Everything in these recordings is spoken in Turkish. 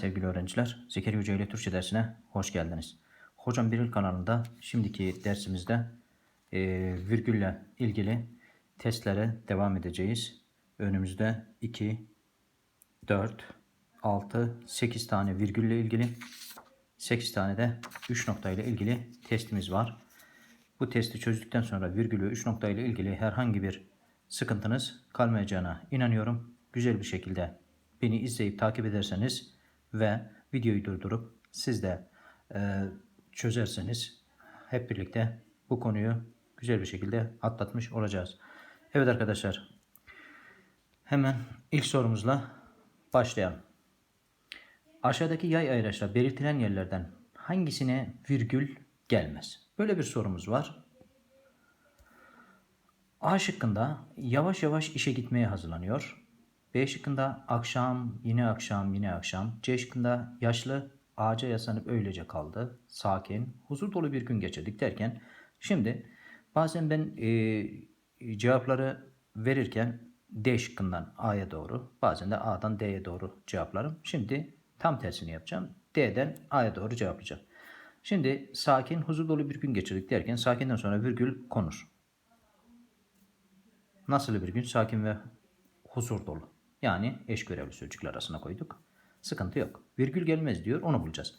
Sevgili öğrenciler, Zekeriya Hoca ile Türkçe dersine hoş geldiniz. Hocam Biril kanalında şimdiki dersimizde e, virgülle ilgili testlere devam edeceğiz. Önümüzde 2, 4, 6, 8 tane virgülle ilgili, 8 tane de 3 nokta ile ilgili testimiz var. Bu testi çözdükten sonra virgül ve 3 nokta ile ilgili herhangi bir sıkıntınız kalmayacağına inanıyorum. Güzel bir şekilde beni izleyip takip ederseniz ve videoyu durdurup siz de e, çözerseniz hep birlikte bu konuyu güzel bir şekilde atlatmış olacağız. Evet arkadaşlar hemen ilk sorumuzla başlayalım. Aşağıdaki yay ayraçla belirtilen yerlerden hangisine virgül gelmez? Böyle bir sorumuz var. A şıkkında yavaş yavaş işe gitmeye hazırlanıyor. B şıkkında akşam, yine akşam, yine akşam. C şıkkında yaşlı ağaca yaslanıp öylece kaldı. Sakin, huzur dolu bir gün geçirdik derken şimdi bazen ben e, cevapları verirken D şıkkından A'ya doğru bazen de A'dan D'ye doğru cevaplarım. Şimdi tam tersini yapacağım. D'den A'ya doğru cevaplayacağım. Şimdi sakin, huzur dolu bir gün geçirdik derken sakinden sonra virgül konur. Nasıl bir gün? Sakin ve huzur dolu. Yani eş görevli sözcükler arasına koyduk. Sıkıntı yok. Virgül gelmez diyor onu bulacağız.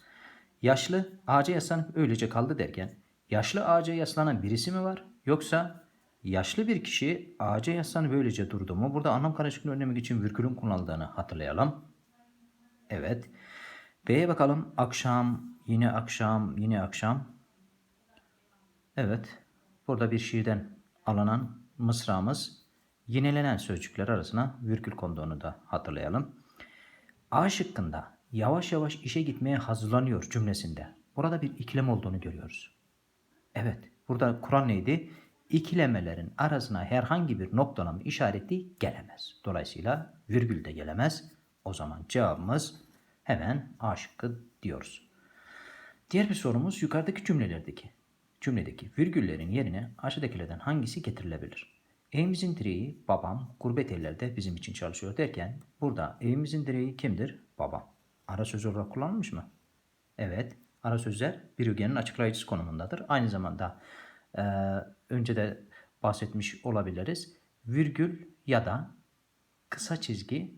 Yaşlı ağaca yaslanıp öylece kaldı derken yaşlı ağaca yaslanan birisi mi var? Yoksa yaşlı bir kişi ağaca yaslanıp öylece durdu mu? Burada anlam karışıklığını önlemek için virgülün kullanıldığını hatırlayalım. Evet. B'ye bakalım. Akşam, yine akşam, yine akşam. Evet. Burada bir şiirden alınan mısramız yinelenen sözcükler arasına virgül konduğunu da hatırlayalım. A şıkkında yavaş yavaş işe gitmeye hazırlanıyor cümlesinde. Burada bir ikilem olduğunu görüyoruz. Evet, burada Kur'an neydi? İkilemelerin arasına herhangi bir noktalama işareti gelemez. Dolayısıyla virgül de gelemez. O zaman cevabımız hemen A şıkkı diyoruz. Diğer bir sorumuz yukarıdaki cümlelerdeki cümledeki virgüllerin yerine aşağıdakilerden hangisi getirilebilir? Evimizin direği babam gurbet ellerde bizim için çalışıyor derken burada evimizin direği kimdir? Babam. Ara söz olarak kullanılmış mı? Evet. Ara sözler bir ögenin açıklayıcısı konumundadır. Aynı zamanda e, önce de bahsetmiş olabiliriz. Virgül ya da kısa çizgi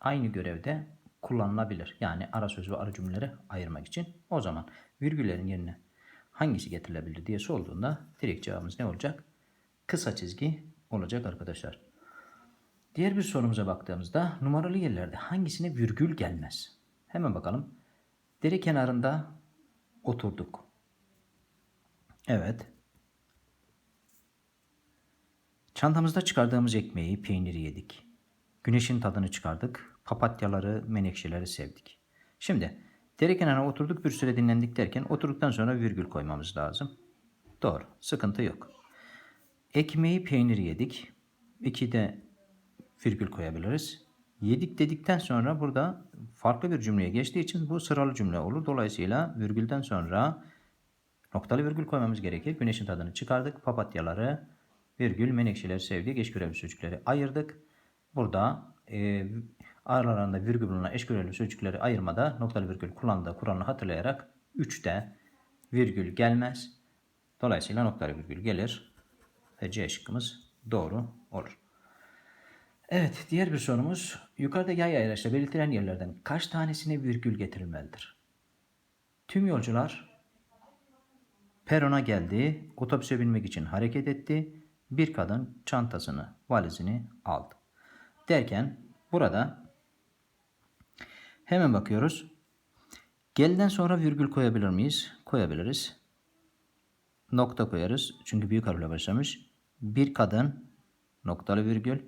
aynı görevde kullanılabilir. Yani ara söz ve ara cümleleri ayırmak için. O zaman virgüllerin yerine hangisi getirilebilir diye sorduğunda direkt cevabımız ne olacak? Kısa çizgi olacak arkadaşlar. Diğer bir sorumuza baktığımızda numaralı yerlerde hangisine virgül gelmez? Hemen bakalım. Dere kenarında oturduk. Evet. Çantamızda çıkardığımız ekmeği, peyniri yedik. Güneşin tadını çıkardık. Papatyaları, menekşeleri sevdik. Şimdi dere kenarına oturduk bir süre dinlendik derken oturduktan sonra virgül koymamız lazım. Doğru. Sıkıntı yok. Ekmeği, peyniri yedik. İki de virgül koyabiliriz. Yedik dedikten sonra burada farklı bir cümleye geçtiği için bu sıralı cümle olur. Dolayısıyla virgülden sonra noktalı virgül koymamız gerekir. Güneşin tadını çıkardık. Papatyaları, virgül, menekşeleri sevdik. Eş görevli sözcükleri ayırdık. Burada e, aralarında virgül bulunan eş görevli sözcükleri ayırmada noktalı virgül kullandığı kuralını hatırlayarak 3'te virgül gelmez. Dolayısıyla noktalı virgül gelir C şıkkımız doğru olur. Evet, diğer bir sorumuz. Yukarıda yay ayraçla belirtilen yerlerden kaç tanesine virgül getirilmelidir? Tüm yolcular perona geldi, otobüse binmek için hareket etti. Bir kadın çantasını, valizini aldı. Derken burada hemen bakıyoruz. Gelden sonra virgül koyabilir miyiz? Koyabiliriz. Nokta koyarız. Çünkü büyük harfle başlamış. Bir kadın noktalı virgül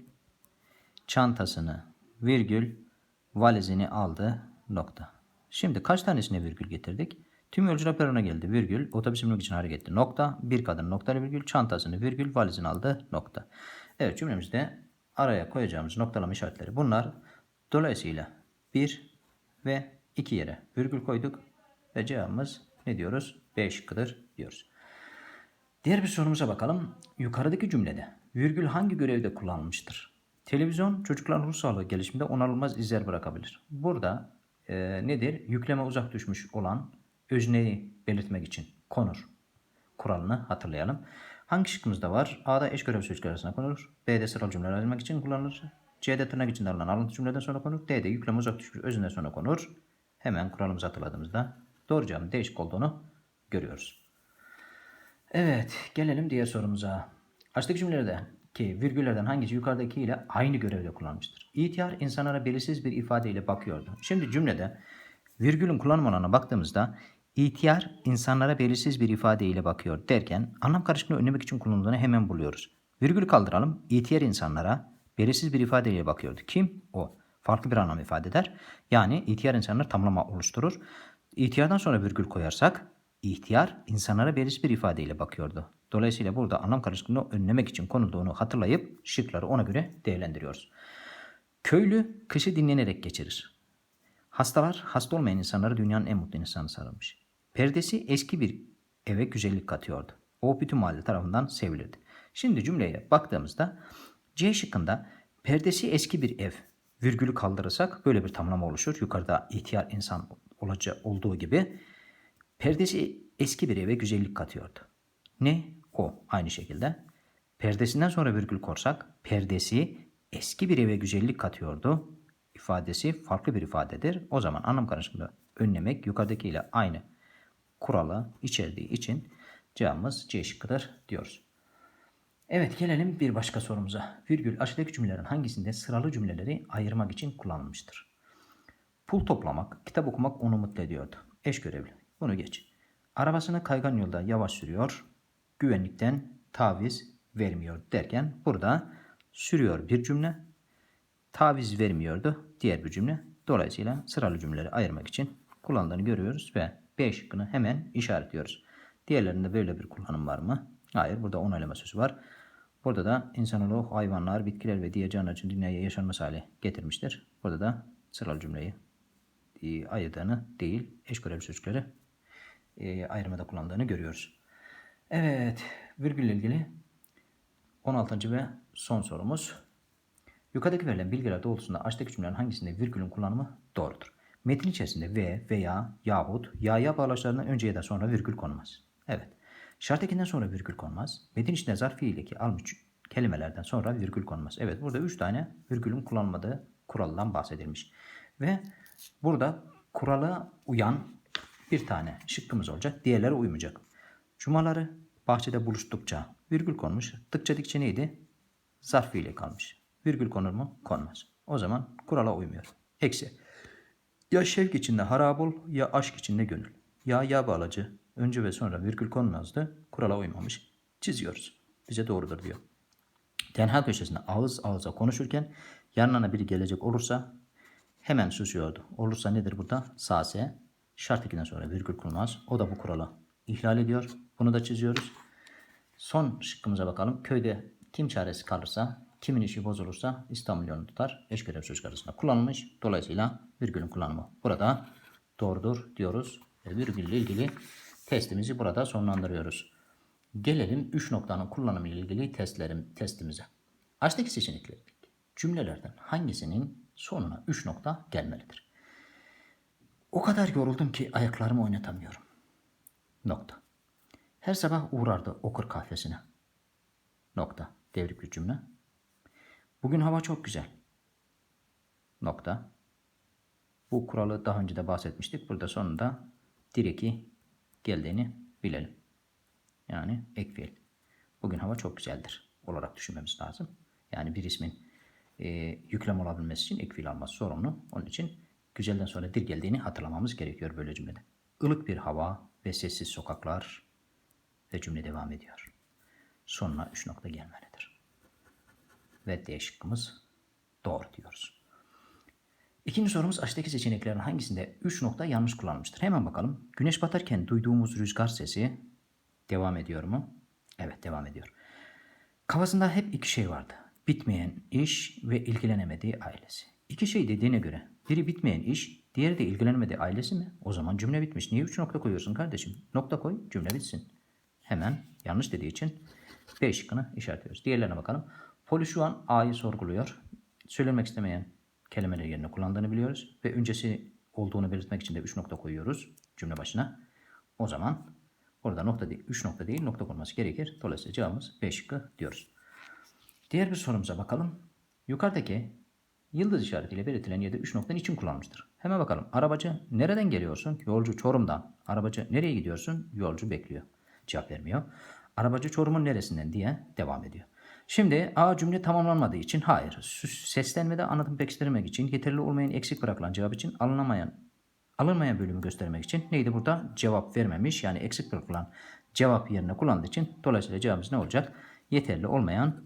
çantasını virgül valizini aldı nokta. Şimdi kaç tanesine virgül getirdik? Tüm yolcular perona geldi virgül otobüs binmek için hareket etti nokta. Bir kadın noktalı virgül çantasını virgül valizini aldı nokta. Evet cümlemizde araya koyacağımız noktalama işaretleri bunlar. Dolayısıyla 1 ve 2 yere virgül koyduk ve cevabımız ne diyoruz? B şıkkıdır diyoruz. Diğer bir sorumuza bakalım. Yukarıdaki cümlede virgül hangi görevde kullanılmıştır? Televizyon çocukların ruh sağlığı gelişiminde onarılmaz izler bırakabilir. Burada e, nedir? Yükleme uzak düşmüş olan özneyi belirtmek için konur kuralını hatırlayalım. Hangi şıkkımızda var? A'da eş görev sözcükler arasına konur. B'de sıralı cümleler ayırmak için kullanılır. C'de tırnak içinde alınan alıntı cümleden sonra konur. D'de yükleme uzak düşmüş özünden sonra konur. Hemen kuralımızı hatırladığımızda doğru cevabın değişik olduğunu görüyoruz. Evet, gelelim diğer sorumuza. Aşağıdaki cümlelerde ki virgüllerden hangisi yukarıdaki ile aynı görevde kullanmıştır? İhtiyar insanlara belirsiz bir ifadeyle bakıyordu. Şimdi cümlede virgülün kullanım alanına baktığımızda ihtiyar insanlara belirsiz bir ifadeyle bakıyor derken anlam karışıklığını önlemek için kullanıldığını hemen buluyoruz. Virgülü kaldıralım. İhtiyar insanlara belirsiz bir ifadeyle bakıyordu. Kim? O. Farklı bir anlam ifade eder. Yani ihtiyar insanlar tamlama oluşturur. İhtiyardan sonra virgül koyarsak ihtiyar insanlara belirsiz bir ifadeyle bakıyordu. Dolayısıyla burada anlam karışıklığını önlemek için konulduğunu hatırlayıp şıkları ona göre değerlendiriyoruz. Köylü kışı dinlenerek geçirir. Hastalar, hasta olmayan insanları dünyanın en mutlu insanı sarılmış. Perdesi eski bir eve güzellik katıyordu. O bütün mahalle tarafından sevilirdi. Şimdi cümleye baktığımızda C şıkkında perdesi eski bir ev virgülü kaldırırsak böyle bir tamlama oluşur. Yukarıda ihtiyar insan olacağı olduğu gibi perdesi eski bir eve güzellik katıyordu. Ne? O. Aynı şekilde. Perdesinden sonra virgül korsak perdesi eski bir eve güzellik katıyordu ifadesi farklı bir ifadedir. O zaman anlam karışımını önlemek yukarıdakiyle aynı kuralı içerdiği için cevabımız C şıkkıdır diyoruz. Evet gelelim bir başka sorumuza. Virgül aşağıdaki cümlelerin hangisinde sıralı cümleleri ayırmak için kullanılmıştır? Pul toplamak, kitap okumak onu mutlu ediyordu. Eş görevli. Bunu geç. Arabasını kaygan yolda yavaş sürüyor. Güvenlikten taviz vermiyor derken burada sürüyor bir cümle. Taviz vermiyordu diğer bir cümle. Dolayısıyla sıralı cümleleri ayırmak için kullandığını görüyoruz ve B şıkkını hemen işaretliyoruz. Diğerlerinde böyle bir kullanım var mı? Hayır. Burada onaylama sözü var. Burada da insanoğlu hayvanlar, bitkiler ve diğer canlılar için dünyaya yaşanması hale getirmiştir. Burada da sıralı cümleyi ayırdığını değil, eş görevli sözcükleri e, ayırmada kullandığını görüyoruz. Evet, virgülle ilgili 16. ve son sorumuz. Yukarıdaki verilen bilgiler doğrultusunda aşağıdaki cümlelerin hangisinde virgülün kullanımı doğrudur? Metin içerisinde ve, veya, yahut, ya ya bağlaçlarından önce ya da sonra virgül konmaz. Evet. Şart ekinden sonra virgül konmaz. Metin içinde zarf fiildeki almış kelimelerden sonra virgül konmaz. Evet burada 3 tane virgülün kullanmadığı kuraldan bahsedilmiş. Ve burada kurala uyan bir tane şıkkımız olacak. Diğerleri uymayacak. Cumaları bahçede buluştukça virgül konmuş. Tıkça dikçe neydi? Zarf fiili kalmış. Virgül konur mu? Konmaz. O zaman kurala uymuyor. Eksi. Ya şevk içinde harap ol ya aşk içinde gönül. Ya ya bağlacı önce ve sonra virgül konmazdı. Kurala uymamış. Çiziyoruz. Bize doğrudur diyor. Tenha köşesinde ağız ağıza konuşurken yanına biri gelecek olursa hemen susuyordu. Olursa nedir burada? Sase. Şart ikinden sonra virgül kurmaz. O da bu kuralı ihlal ediyor. Bunu da çiziyoruz. Son şıkkımıza bakalım. Köyde kim çaresi kalırsa, kimin işi bozulursa İstanbul yolunu tutar. Eş görev sözcük arasında kullanılmış. Dolayısıyla virgülün kullanımı burada doğrudur diyoruz. Ve virgülle ilgili testimizi burada sonlandırıyoruz. Gelelim 3 noktanın kullanımı ile ilgili testlerim, testimize. Aşağıdaki seçeneklerdeki cümlelerden hangisinin sonuna 3 nokta gelmelidir? O kadar yoruldum ki ayaklarımı oynatamıyorum. Nokta. Her sabah uğrardı okur kahvesine. Nokta. Devrik cümle. Bugün hava çok güzel. Nokta. Bu kuralı daha önce de bahsetmiştik. Burada sonunda direki geldiğini bilelim. Yani ek fiil. Bugün hava çok güzeldir olarak düşünmemiz lazım. Yani bir ismin e, yüklem olabilmesi için ek fiil alması sorumlu. Onun için güzelden sonra dir geldiğini hatırlamamız gerekiyor böyle cümlede. Ilık bir hava ve sessiz sokaklar ve cümle devam ediyor. Sonuna 3 nokta gelmelidir. Ve D şıkkımız doğru diyoruz. İkinci sorumuz aşağıdaki seçeneklerin hangisinde 3 nokta yanlış kullanılmıştır? Hemen bakalım. Güneş batarken duyduğumuz rüzgar sesi devam ediyor mu? Evet devam ediyor. Kafasında hep iki şey vardı. Bitmeyen iş ve ilgilenemediği ailesi. İki şey dediğine göre biri bitmeyen iş, diğeri de ilgilenemediği ailesi mi? O zaman cümle bitmiş. Niye 3 nokta koyuyorsun kardeşim? Nokta koy, cümle bitsin. Hemen yanlış dediği için B şıkkını işaretliyoruz. Diğerlerine bakalım. Poli şu an A'yı sorguluyor. Söylemek istemeyen kelimeler yerine kullandığını biliyoruz. Ve öncesi olduğunu belirtmek için de 3 nokta koyuyoruz cümle başına. O zaman orada nokta değil, 3 nokta değil nokta konması gerekir. Dolayısıyla cevabımız B şıkkı diyoruz. Diğer bir sorumuza bakalım. Yukarıdaki yıldız işaretiyle belirtilen yerde 3 nokta için kullanmıştır? Hemen bakalım. Arabacı nereden geliyorsun? Yolcu Çorum'dan. Arabacı nereye gidiyorsun? Yolcu bekliyor. Cevap vermiyor. Arabacı Çorum'un neresinden diye devam ediyor. Şimdi A cümle tamamlanmadığı için hayır. Seslenmede anlatım pekiştirmek için yeterli olmayan eksik bırakılan cevap için alınamayan alınmayan bölümü göstermek için neydi burada? Cevap vermemiş yani eksik bırakılan cevap yerine kullandığı için dolayısıyla cevabımız ne olacak? Yeterli olmayan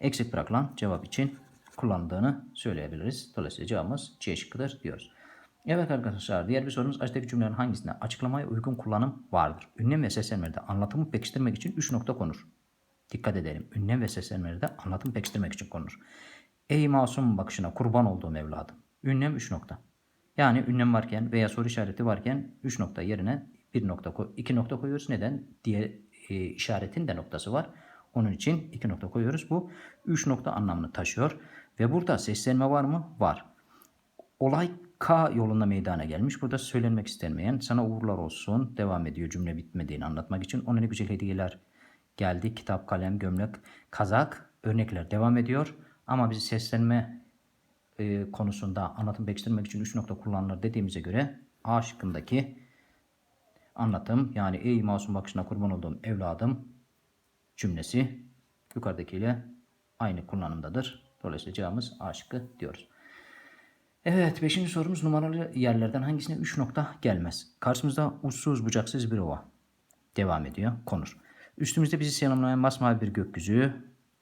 eksik bırakılan cevap için kullandığını söyleyebiliriz. Dolayısıyla cevabımız C şıkkıdır diyoruz. Evet arkadaşlar diğer bir sorumuz aşağıdaki cümlelerin hangisinde açıklamaya uygun kullanım vardır? Ünlem ve seslenmelerde anlatımı pekiştirmek için 3 nokta konur. Dikkat edelim. Ünlem ve seslenmelerde anlatım pekiştirmek için konur. Ey masum bakışına kurban olduğum evladım. Ünlem 3 nokta. Yani ünlem varken veya soru işareti varken 3 nokta yerine 1 nokta koy, 2 nokta koyuyoruz. Neden? Diğer e, işaretin de noktası var. Onun için 2 nokta koyuyoruz. Bu 3 nokta anlamını taşıyor. Ve burada seslenme var mı? Var. Olay K yolunda meydana gelmiş. Burada söylenmek istenmeyen sana uğurlar olsun devam ediyor cümle bitmediğini anlatmak için. Ona ne güzel hediyeler geldi. Kitap, kalem, gömlek, kazak örnekler devam ediyor. Ama biz seslenme e, konusunda anlatım pekiştirmek için 3 nokta kullanılır dediğimize göre A şıkkındaki anlatım yani ey masum bakışına kurban olduğum evladım cümlesi yukarıdakiyle aynı kullanımdadır. Dolayısıyla cevabımız A şıkkı diyoruz. Evet 5. sorumuz numaralı yerlerden hangisine 3 nokta gelmez? Karşımızda uçsuz bucaksız bir ova. Devam ediyor konur. Üstümüzde bizi selamlayan masmavi bir gökyüzü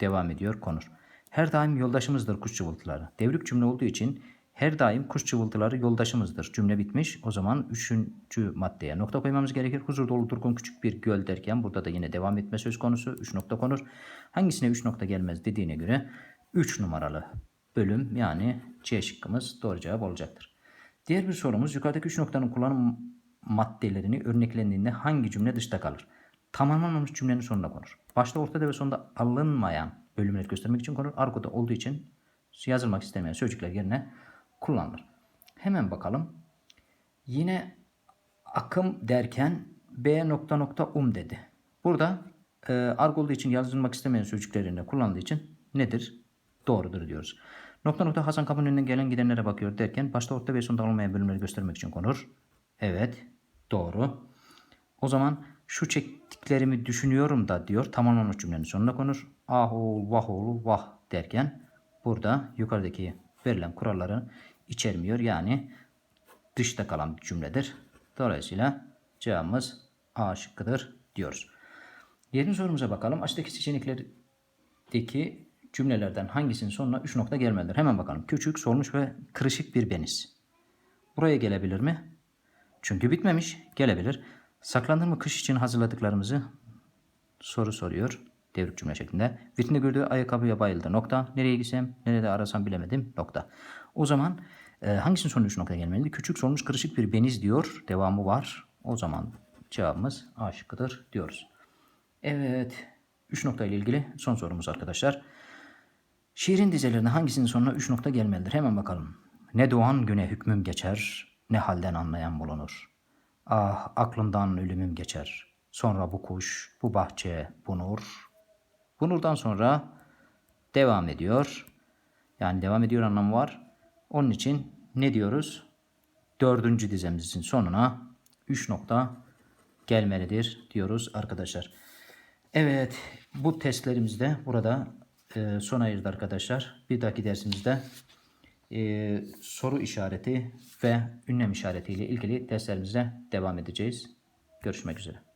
devam ediyor konur. Her daim yoldaşımızdır kuş cıvıltıları. Devrik cümle olduğu için her daim kuş cıvıltıları yoldaşımızdır. Cümle bitmiş. O zaman üçüncü maddeye nokta koymamız gerekir. Huzur dolu durgun küçük bir göl derken burada da yine devam etme söz konusu. 3 nokta konur. Hangisine 3 nokta gelmez dediğine göre 3 numaralı bölüm yani C şıkkımız doğru cevap olacaktır. Diğer bir sorumuz yukarıdaki 3 noktanın kullanım maddelerini örneklendiğinde hangi cümle dışta kalır? Tamamlanmamış cümlenin sonuna konur. Başta ortada ve sonunda alınmayan bölümleri göstermek için konur. Argo'da olduğu için yazılmak istemeyen sözcükler yerine kullanılır. Hemen bakalım. Yine akım derken B nokta nokta um dedi. Burada e, argo olduğu için yazılmak istemeyen sözcükler yerine kullandığı için nedir? Doğrudur diyoruz. Nokta nokta Hasan kapının önünden gelen gidenlere bakıyor derken başta orta ve sonunda olmayan bölümleri göstermek için konur. Evet. Doğru. O zaman şu çektiklerimi düşünüyorum da diyor. Tamamlanmış cümlenin sonuna konur. Ah oğul vah oğul vah derken burada yukarıdaki verilen kuralları içermiyor. Yani dışta kalan bir cümledir. Dolayısıyla cevabımız A şıkkıdır diyoruz. Diğer sorumuza bakalım. Aşağıdaki seçeneklerdeki cümlelerden hangisinin sonuna 3 nokta gelmelidir? Hemen bakalım. Küçük, solmuş ve kırışık bir deniz. Buraya gelebilir mi? Çünkü bitmemiş. Gelebilir. Saklandın mı kış için hazırladıklarımızı? Soru soruyor. Devrik cümle şeklinde. Vitrinde gördüğü ayakkabıya bayıldı. Nokta. Nereye gitsem, nerede arasam bilemedim. Nokta. O zaman e, hangisinin sonu 3 nokta gelmelidir? Küçük, solmuş, kırışık bir beniz diyor. Devamı var. O zaman cevabımız A şıkkıdır diyoruz. Evet. 3 nokta ile ilgili son sorumuz arkadaşlar. Şiirin dizelerinde hangisinin sonuna 3 nokta gelmelidir? Hemen bakalım. Ne doğan güne hükmüm geçer, ne halden anlayan bulunur. Ah aklımdan ölümüm geçer. Sonra bu kuş, bu bahçe, bu nur. Bu nurdan sonra devam ediyor. Yani devam ediyor anlamı var. Onun için ne diyoruz? Dördüncü dizemizin sonuna 3 nokta gelmelidir diyoruz arkadaşlar. Evet bu testlerimiz de burada e, sona erdi arkadaşlar. Bir dahaki dersimizde e, soru işareti ve ünlem işareti ile ilgili derslerimize devam edeceğiz. Görüşmek üzere.